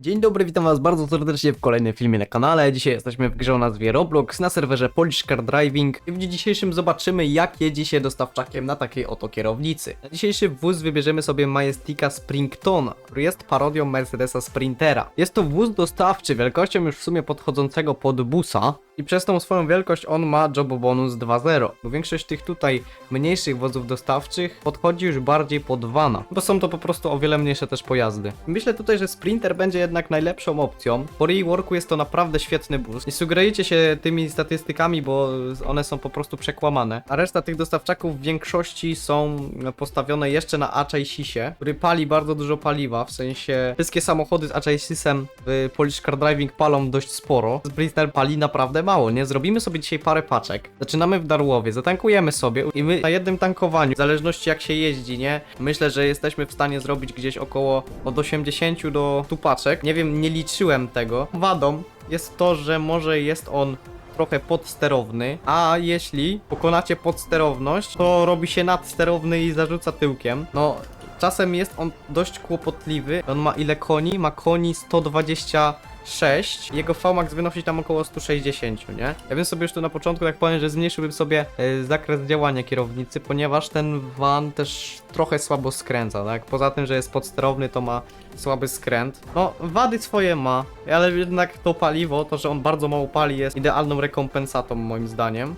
Dzień dobry, witam was bardzo serdecznie w kolejnym filmie na kanale. Dzisiaj jesteśmy w grze o nazwie Roblox na serwerze Polish Car Driving. I w dniu dzisiejszym zobaczymy jak jedzie się dostawczakiem na takiej oto kierownicy. Na dzisiejszy wóz wybierzemy sobie Majestica Springtona, który jest parodią Mercedesa Sprintera. Jest to wóz dostawczy wielkością już w sumie podchodzącego pod busa. I przez tą swoją wielkość on ma Job Bonus 2.0, bo większość tych tutaj mniejszych wozów dostawczych podchodzi już bardziej pod vana, bo są to po prostu o wiele mniejsze też pojazdy. Myślę tutaj, że Sprinter będzie jednak najlepszą opcją. Po reworku jest to naprawdę świetny bus. Nie sugerujcie się tymi statystykami, bo one są po prostu przekłamane. A reszta tych dostawczaków w większości są postawione jeszcze na A-Chassisie, który pali bardzo dużo paliwa, w sensie wszystkie samochody z A-Chassisem w Polish Car Driving palą dość sporo. Sprinter pali naprawdę mało, nie? Zrobimy sobie dzisiaj parę paczek. Zaczynamy w Darłowie, zatankujemy sobie i my na jednym tankowaniu, w zależności jak się jeździ, nie? Myślę, że jesteśmy w stanie zrobić gdzieś około od 80 do 100 paczek. Nie wiem, nie liczyłem tego. Wadą jest to, że może jest on trochę podsterowny, a jeśli pokonacie podsterowność, to robi się nadsterowny i zarzuca tyłkiem. No, czasem jest on dość kłopotliwy. On ma ile koni? Ma koni 126. Jego VMAX wynosi tam około 160, nie? Ja bym sobie już tu na początku tak powiem, że zmniejszyłbym sobie e, zakres działania kierownicy, ponieważ ten van też trochę słabo skręca, tak? Poza tym, że jest podsterowny, to ma słaby skręt. No, wady swoje ma, ale jednak to paliwo, to, że on bardzo mało pali, jest idealną rekompensatą moim zdaniem.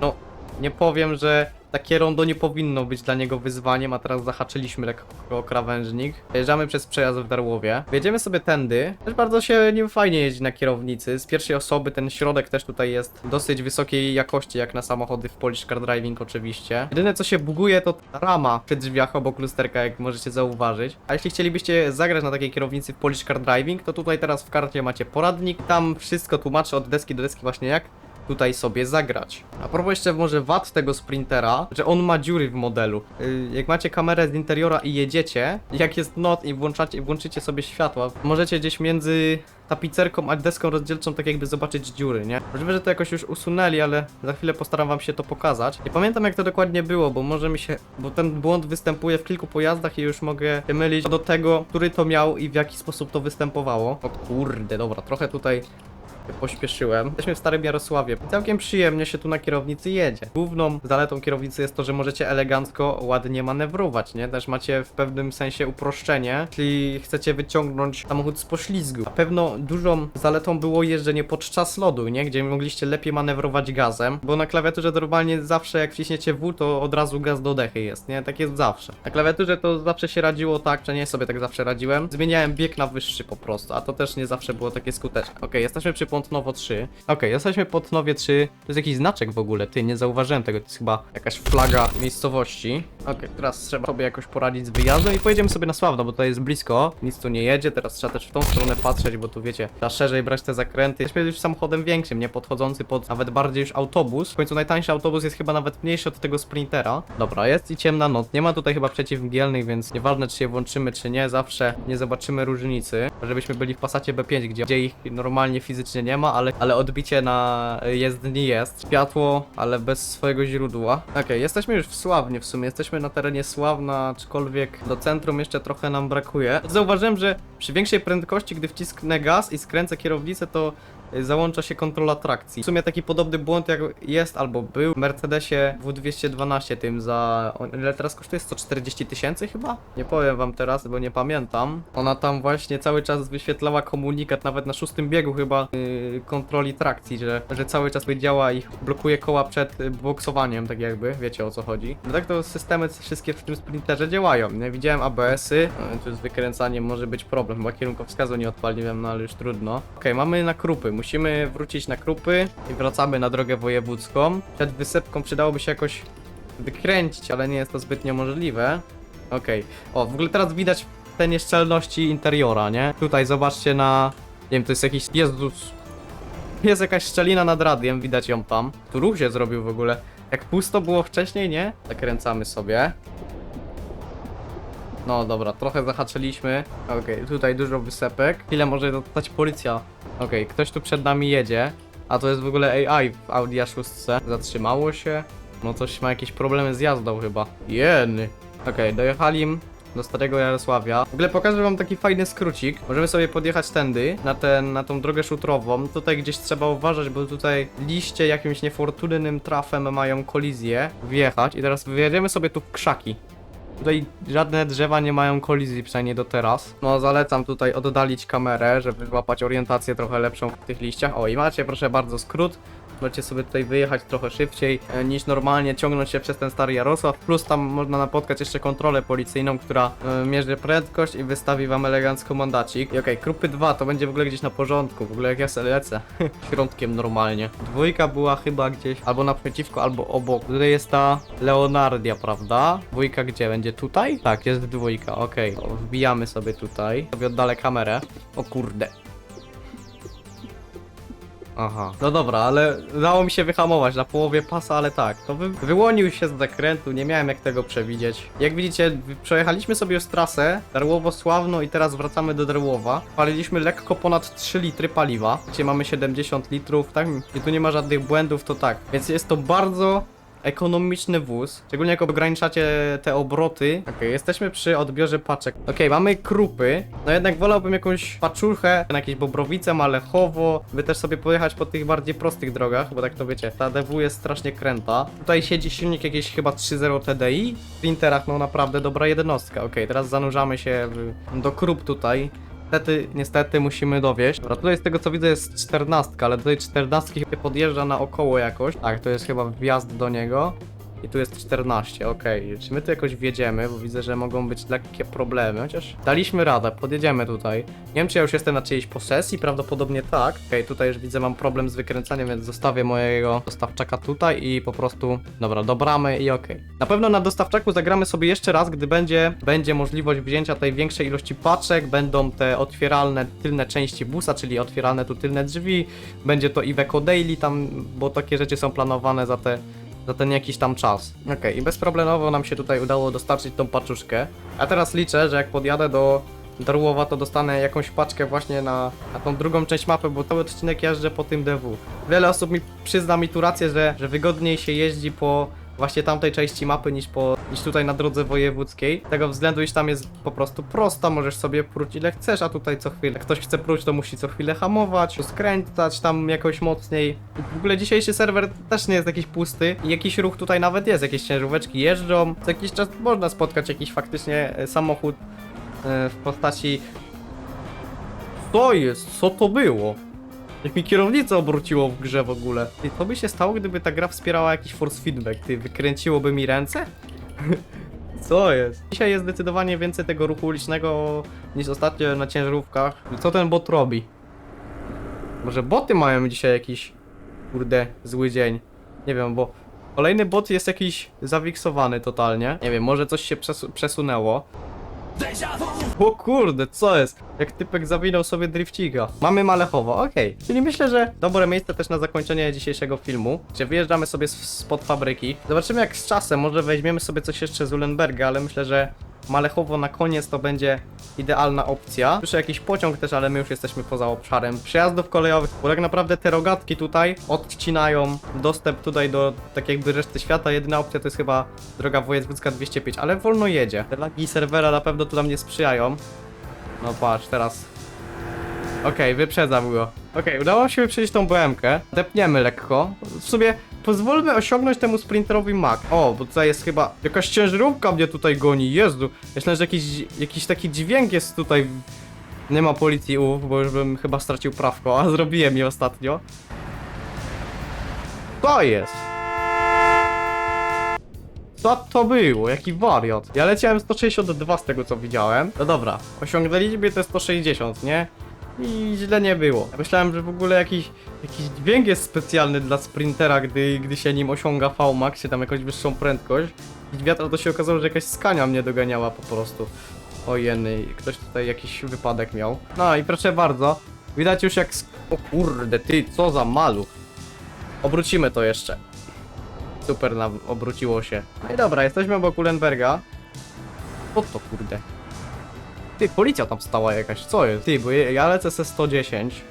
No, nie powiem, że takie rondo nie powinno być dla niego wyzwaniem, a teraz zahaczyliśmy lekko krawężnik. Jeżdżamy przez przejazd w Darłowie. Jedziemy sobie tędy. Też bardzo się nim fajnie jeździ na kierownicy. Z pierwszej osoby ten środek też tutaj jest dosyć wysokiej jakości, jak na samochody w Polish Car Driving oczywiście. Jedyne co się buguje to rama przy drzwiach obok lusterka, jak możecie zauważyć. A jeśli chcielibyście zagrać na takiej kierownicy w Polish Car Driving, to tutaj teraz w karcie macie poradnik. Tam wszystko tłumaczę od deski do deski właśnie jak tutaj sobie zagrać. A propos jeszcze może wad tego sprintera, że on ma dziury w modelu. Yy, jak macie kamerę z interiora i jedziecie, jak jest noc i włączacie, włączycie sobie światła, możecie gdzieś między tapicerką a deską rozdzielczą tak jakby zobaczyć dziury, nie? Możliwe, że to jakoś już usunęli, ale za chwilę postaram wam się to pokazać. Nie pamiętam jak to dokładnie było, bo może mi się... bo ten błąd występuje w kilku pojazdach i już mogę mylić do tego, który to miał i w jaki sposób to występowało. O kurde, dobra, trochę tutaj pośpieszyłem. Jesteśmy w Starym Jarosławie. Całkiem przyjemnie się tu na kierownicy jedzie. Główną zaletą kierownicy jest to, że możecie elegancko, ładnie manewrować, nie? Też macie w pewnym sensie uproszczenie, czyli chcecie wyciągnąć samochód z poślizgu. Na pewno dużą zaletą było jeżdżenie podczas lodu, nie? Gdzie mogliście lepiej manewrować gazem, bo na klawiaturze normalnie zawsze jak wciśniecie W, to od razu gaz do dechy jest, nie? Tak jest zawsze. Na klawiaturze to zawsze się radziło tak, czy nie sobie tak zawsze radziłem. Zmieniałem bieg na wyższy po prostu, a to też nie zawsze było takie skuteczne. Okej, jesteśmy przy Pątnowo 3. Okej, jesteśmy Pątnowie 3. To jest jakiś znaczek w ogóle, ty, nie zauważyłem tego, to jest chyba jakaś flaga miejscowości. Okej, teraz trzeba sobie jakoś poradzić z wyjazdem i pojedziemy sobie na Sławno, bo to jest blisko, nic tu nie jedzie, teraz trzeba też w tą stronę patrzeć, bo tu wiecie, trzeba szerzej brać te zakręty. Jesteśmy już samochodem większym, nie podchodzący pod nawet bardziej już autobus. W końcu najtańszy autobus jest chyba nawet mniejszy od tego Sprintera. Dobra, jest i ciemna noc, nie ma tutaj chyba przeciwmgielnych, więc nieważne czy się włączymy, czy nie, zawsze nie zobaczymy różnicy. Żebyśmy byli w Passacie B5, gdzie, gdzie ich normalnie fizycznie nie ma, ale, ale odbicie na jezdni jest. Światło, ale bez swojego źródła. Okej, jesteśmy już w Sławnie w sumie, jesteśmy na terenie Sławna, aczkolwiek do centrum jeszcze trochę nam brakuje. Zauważyłem, że przy większej prędkości, gdy wcisknę gaz i skręcę kierownicę, to załącza się kontrola trakcji. W sumie taki podobny błąd jak jest albo był w Mercedesie W212 tym za... ile teraz kosztuje? 140 tysięcy chyba? Nie powiem wam teraz, bo nie pamiętam. Ona tam właśnie cały czas wyświetlała komunikat, nawet na szóstym biegu chyba yy, kontroli trakcji, że, że cały czas działa i blokuje koła przed y, boksowaniem, tak jakby, wiecie o co chodzi. No tak to systemy wszystkie w tym sprinterze działają, nie? Widziałem ABS-y, no, tu z wykręcaniem może być problem, chyba kierunkowskazu nie odpaliłem, no ale już trudno. Okej, mamy na krupy, musimy wrócić na krupy i wracamy na drogę wojewódzką. Przed wysepką przydałoby się jakoś wykręcić, ale nie jest to zbytnio możliwe. Okej, o, w ogóle teraz widać te nieszczelności interiora, nie? Tutaj zobaczcie na... Nie wiem, to jest jakiś... Jezus... Jest jakaś szczelina nad radiem, widać ją tam. Tu ruch się zrobił w ogóle. Jak pusto było wcześniej, nie? Zakręcamy sobie. No dobra, trochę zahaczyliśmy. Okej, tutaj dużo wysepek. Chwilę może dostać policja. Okej, ktoś tu przed nami jedzie. A to jest w ogóle AI w Audi A6. Zatrzymało się. No coś ma jakieś problemy z jazdą chyba. Jeny. Okej, dojechali do Starego Jarosławia. W ogóle pokażę wam taki fajny skrócik. Możemy sobie podjechać tędy, na, ten, na tą drogę szutrową. Tutaj gdzieś trzeba uważać, bo tutaj liście jakimś niefortunnym trafem mają kolizję wjechać. I teraz wyjedziemy sobie tu w krzaki. Tutaj żadne drzewa nie mają kolizji, przynajmniej do teraz. No, zalecam tutaj oddalić kamerę, żeby złapać orientację trochę lepszą w tych liściach. O, i macie, proszę bardzo, skrót. Możecie sobie tutaj wyjechać trochę szybciej e, niż normalnie, ciągnąć się przez ten stary Jarosław. Plus tam można napotkać jeszcze kontrolę policyjną, która e, mierzy prędkość i wystawi wam elegancko mandacik. I okej, krupy 2 to będzie w ogóle gdzieś na porządku. W ogóle jak ja sobie lecę środkiem normalnie. Dwójka była chyba gdzieś albo naprzeciwko, albo obok. Tutaj jest ta Leonardia, prawda? Dwójka gdzie? Będzie tutaj? Tak, jest dwójka, okej. To Wbijamy sobie tutaj. Sobie oddalę kamerę. O kurde. Aha. No dobra, ale udało mi się wyhamować na połowie pasa, ale tak. To wy wyłonił się z zakrętu, nie miałem jak tego przewidzieć. Jak widzicie, przejechaliśmy sobie już trasę Darłowo-Sławno i teraz wracamy do Darłowa. Paliliśmy lekko ponad 3 litry paliwa, gdzie mamy 70 litrów, tak? I tu nie ma żadnych błędów, to tak. Więc jest to bardzo ekonomiczny wóz, szczególnie jak ograniczacie te obroty. Okej, jesteśmy przy odbiorze paczek. Okej, mamy krupy, no jednak wolałbym jakąś paczuchę na jakieś Bobrowice, Malechowo, by też sobie pojechać po tych bardziej prostych drogach, bo tak to wiecie, ta DW jest strasznie kręta. Tutaj siedzi silnik jakiś chyba 3.0 TDI, w Sprinterach no naprawdę dobra jednostka. Okej, teraz zanurzamy się w, do krup tutaj. Niestety, niestety musimy dowieść. Dobra, tutaj z tego co widzę jest 14, ale tutaj 14 chyba podjeżdża naokoło jakoś. Tak, to jest chyba wjazd do niego. I tu jest 14, okej. Czy my tu jakoś wjedziemy? Bo widzę, że mogą być lekkie problemy, chociaż daliśmy radę, podjedziemy tutaj. Nie wiem, czy ja już jestem na czyjejś posesji, prawdopodobnie tak. Okej, tutaj już widzę, mam problem z wykręcaniem, więc zostawię mojego dostawczaka tutaj i po prostu, dobra, do bramy i okej. Na pewno na dostawczaku zagramy sobie jeszcze raz, gdy będzie, będzie możliwość wzięcia tej większej ilości paczek, będą te otwieralne tylne części busa, czyli otwieralne tu tylne drzwi, będzie to Iveco Daily tam, bo takie rzeczy są planowane za te za ten jakiś tam czas. Okej, i bezproblemowo nam się tutaj udało dostarczyć tą paczuszkę. A teraz liczę, że jak podjadę do Darłowa, to dostanę jakąś paczkę właśnie na, na tą drugą część mapy, bo cały odcinek jeżdżę po tym DW. Wiele osób mi przyzna mi tu rację, że, że wygodniej się jeździ po właśnie tamtej części mapy niż po niż tutaj na drodze wojewódzkiej. Z tego względu, iż tam jest po prostu prosta, możesz sobie pruć ile chcesz, a tutaj co chwilę. Ktoś chce pruć, to musi co chwilę hamować, skręcać tam jakoś mocniej. W ogóle dzisiejszy serwer też nie jest jakiś pusty i jakiś ruch tutaj nawet jest, jakieś ciężaróweczki jeżdżą. Co jakiś czas można spotkać jakiś faktycznie e, samochód e, w postaci... Co jest? Co to było? Jak mi kierownicę obróciło w grze w ogóle. Ty, co by się stało, gdyby ta gra wspierała jakiś force feedback? Ty, wykręciłoby mi ręce? Co jest? Dzisiaj jest zdecydowanie więcej tego ruchu ulicznego niż ostatnio na ciężarówkach. Co ten bot robi? Może boty mają dzisiaj jakiś, kurde, zły dzień. Nie wiem, bo kolejny bot jest jakiś zawiksowany totalnie. Nie wiem, może coś się przesu przesunęło. O kurde, co jest? Jak typek zawinął sobie drifciga. Mamy Malechowo, okej. Czyli myślę, że dobre miejsce też na zakończenie dzisiejszego filmu, gdzie wyjeżdżamy sobie spod fabryki. Zobaczymy jak z czasem, może weźmiemy sobie coś jeszcze z Ulenberga, ale myślę, że Malechowo na koniec to będzie idealna opcja. Słyszę jakiś pociąg też, ale my już jesteśmy poza obszarem przejazdów kolejowych, bo tak naprawdę te rogatki tutaj odcinają dostęp tutaj do tak jakby reszty świata. Jedyna opcja to jest chyba droga wojewódzka 205, ale wolno jedzie. Te lagi serwera na pewno tu nam nie sprzyjają. No patrz, teraz. Okej, wyprzedzam go. Okej, udało się wyprzedzić tą BM-kę. Depniemy lekko. W sumie pozwólmy osiągnąć temu sprinterowi mak. O, bo tutaj jest chyba jakaś ciężarówka mnie tutaj goni. Jezu. Myślę, że jakiś, jakiś taki dźwięk jest tutaj. Nie ma policji, uf, bo już bym chyba stracił prawko, a zrobiłem je ostatnio. To jest. Co to było? Jaki wariat? Ja leciałem 162 z tego co widziałem. No dobra, osiągnęliśmy te 160, nie? I źle nie było. Ja myślałem, że w ogóle jakiś, jakiś dźwięk jest specjalny dla sprintera, gdy, gdy się nim osiąga VMAX, czy tam jakąś wyższą prędkość. I wiatr to się okazało, że jakaś skania mnie doganiała po prostu. O jeny, ktoś tutaj jakiś wypadek miał. No i proszę bardzo, widać już jak... O kurde, ty, co za maluch. Obrócimy to jeszcze. Super obróciło się. No i dobra, jesteśmy obok Ulenberga. Co to kurde? Ty, policja tam stała jakaś, co jest? Ty, bo ja lecę se 110.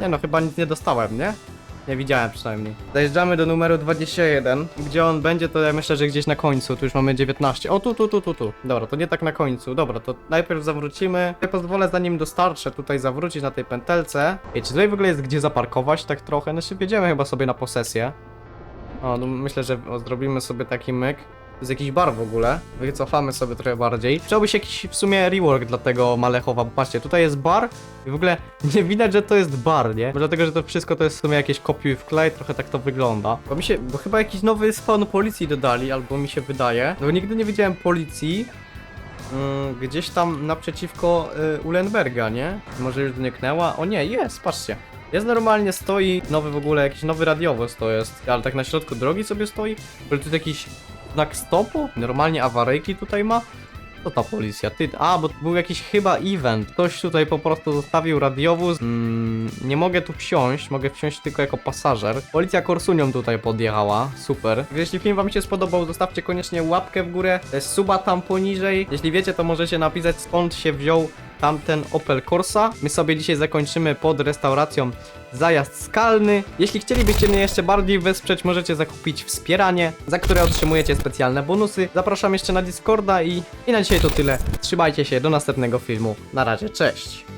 Nie no, chyba nic nie dostałem, nie? Nie widziałem przynajmniej. Dojeżdżamy do numeru 21. Gdzie on będzie, to ja myślę, że gdzieś na końcu. Tu już mamy 19. O, tu, tu, tu, tu, tu. Dobra, to nie tak na końcu. Dobra, to najpierw zawrócimy. Ja pozwolę, zanim dostarczę, tutaj zawrócić na tej pętelce. Ej, czy tutaj w ogóle jest gdzie zaparkować tak trochę? No się jedziemy chyba sobie na posesję. O, no myślę, że zrobimy sobie taki myk. Jest jakiś bar w ogóle. Wycofamy sobie trochę bardziej. Chciałby się jakiś w sumie rework dla tego Malechowa. bo Patrzcie, tutaj jest bar i w ogóle nie widać, że to jest bar, nie? Może dlatego, że to wszystko to jest w sumie jakieś kopiuj w klej, trochę tak to wygląda. Bo mi się, bo chyba jakiś nowy spawn policji dodali, albo mi się wydaje. No bo nigdy nie widziałem policji. Mm, gdzieś tam naprzeciwko y, Ulenberga, nie? Może już zniknęła? O nie, jest, patrzcie. Jest normalnie, stoi nowy w ogóle, jakiś nowy radiowoz to jest, ale tak na środku drogi sobie stoi. Ogóle tu jakiś znak stopu? Normalnie awaryjki tutaj ma? Co ta policja? Ty, a, bo był jakiś chyba event. Ktoś tutaj po prostu zostawił radiowóz. Mm, nie mogę tu wsiąść, mogę wsiąść tylko jako pasażer. Policja Korsunią tutaj podjechała, super. Jeśli film wam się spodobał, zostawcie koniecznie łapkę w górę, e, suba tam poniżej. Jeśli wiecie, to możecie napisać skąd się wziął tamten Opel Corsa. My sobie dzisiaj zakończymy pod restauracją zajazd skalny. Jeśli chcielibyście mnie jeszcze bardziej wesprzeć, możecie zakupić wspieranie, za które otrzymujecie specjalne bonusy. Zapraszam jeszcze na Discorda i, i na dzisiaj to tyle. Trzymajcie się, do następnego filmu. Na razie, cześć!